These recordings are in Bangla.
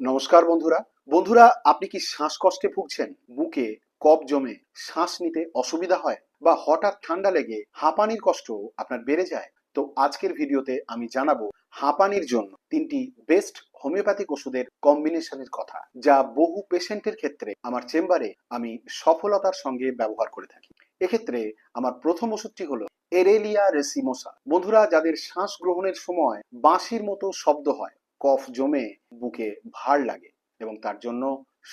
নমস্কার বন্ধুরা। বন্ধুরা, আপনি কি শ্বাসকষ্টে ভুগছেন? বুকে কফ জমে শ্বাস নিতে অসুবিধা হয় বা হঠাৎ ঠান্ডা লেগে হাঁপানির কষ্ট আপনার বেড়ে যায়? তো আজকের ভিডিওতে আমি জানাব হাঁপানির জন্য তিনটি বেস্ট হোমিওপ্যাথিক ওষুধের কম্বিনেশনের কথা, যা বহু পেশেন্টের ক্ষেত্রে আমার চেম্বারে আমি সফলতার সঙ্গে ব্যবহার করে থাকি। এক্ষেত্রে আমার প্রথম ওষুধটি হলো এরেলিয়া রেসিমোসা। বন্ধুরা, যাদের শ্বাস গ্রহণের সময় বাঁশির মতো শব্দ হয় কফ জমে বুকে ভার লাগে এবং তার জন্য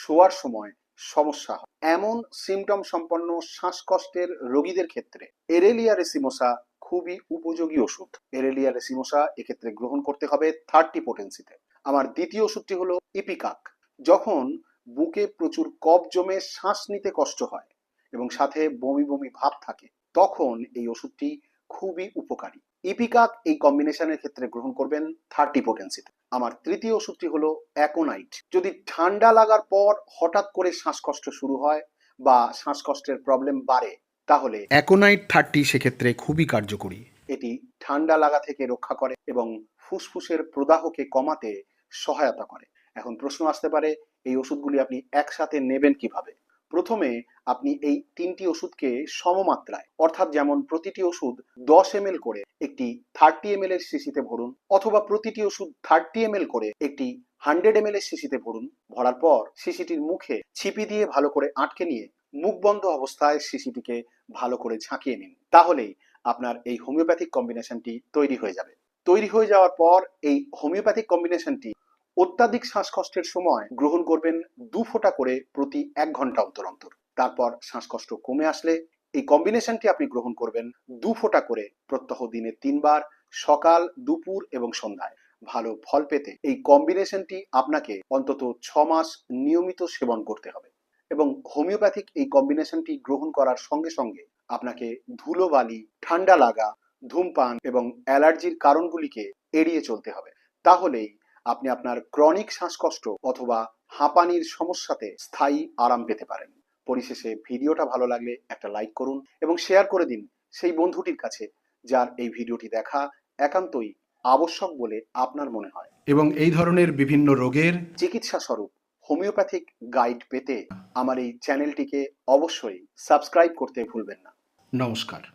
শোয়ার সময় সমস্যা হয়। এমন সিমটম সম্পন্ন শ্বাসকষ্টের রোগীদের ক্ষেত্রে এরেলিয়া রেসিমোসা খুবই উপযোগী ওষুধ। এরেলিয়া রেসিমোসা এক্ষেত্রে গ্রহণ করতে হবে থার্টি পোটেন্সিতে আমার দ্বিতীয় ওষুধটি হলো ইপিকাক। যখন বুকে প্রচুর কফ জমে শ্বাস নিতে কষ্ট হয় এবং সাথে বমি বমি ভাব থাকে, তখন এই ওষুধটি খুবই উপকারী। ইপিকাক এই কম্বিনেশনের ক্ষেত্রে গ্রহণ করবেন থার্টি পোটেন্সিতে আমার তৃতীয় ওষুধটি হলো অ্যাকোনাইট যদি ঠান্ডা লাগার পর হঠাৎ করে শ্বাসকষ্ট শুরু হয় বা শ্বাসকষ্টের প্রবলেম বাড়ে তাহলে অ্যাকোনাইট থার্টি সেক্ষেত্রে খুবই কার্যকরী। এটি ঠান্ডা লাগা থেকে রক্ষা করে এবং ফুসফুসের প্রদাহকে কমাতে সহায়তা করে। এখন প্রশ্ন আসতে পারে এই ওষুধগুলি আপনি একসাথে নেবেন কীভাবে? প্রথমে আপনি এই তিনটি ওষুধকে সমমাত্রায়, অর্থাৎ যেমন প্রতিটি ওষুধ দশ এম করে একটি থার্টি এম এর শিশিতে ভরুন, অথবা প্রতিটি ওষুধ থার্টি এম করে একটি হান্ড্রেড এম এর শিশিতে ভরুন, ভরার পর শিশিটির মুখে ছিপি দিয়ে ভালো করে আটকে নিয়ে মুখ বন্ধ অবস্থায় শিশিটিকে ভালো করে ঝাঁকিয়ে নিন। তাহলেই আপনার এই হোমিওপ্যাথিক কম্বিনেশনটি তৈরি হয়ে যাবে। তৈরি হয়ে যাওয়ার পর এই হোমিওপ্যাথিক কম্বিনেশনটি অত্যাধিক শ্বাসকষ্টের সময় গ্রহণ করবেন দু ফোঁটা করে প্রতি এক ঘণ্টা অন্তর অন্তর। তারপর শ্বাসকষ্ট কমে আসলে এই কম্বিনেশনটি আপনি গ্রহণ করবেন দু ফোঁটা করে প্রত্যহ দিনে তিনবার সকাল, দুপুর এবং সন্ধ্যায়। ভালো ফল পেতে এই কম্বিনেশনটি আপনাকে অন্তত ছ মাস নিয়মিত সেবন করতে হবে এবং হোমিওপ্যাথিক এই কম্বিনেশনটি গ্রহণ করার সঙ্গে সঙ্গে আপনাকে ধুলোবালি, ঠান্ডা লাগা, ধূমপান এবং অ্যালার্জির কারণগুলিকে এড়িয়ে চলতে হবে। তাহলেই আপনি আপনার ক্রনিক শ্বাসকষ্ট অথবা হাঁপানির সমস্যাতে স্থায়ী আরাম পেতে পারেন। পরিশেষে ভিডিওটা ভালো লাগলে একটা লাইক করুন এবং শেয়ার করে দিন সেই বন্ধুটির কাছে যার এই ভিডিওটি দেখা একান্তই আবশ্যক বলে আপনার মনে হয়। এবং এই ধরনের বিভিন্ন রোগের চিকিৎসা স্বরূপ হোমিওপ্যাথিক গাইড পেতে আমার এই চ্যানেলটিকে অবশ্যই সাবস্ক্রাইব করতে ভুলবেন না। নমস্কার।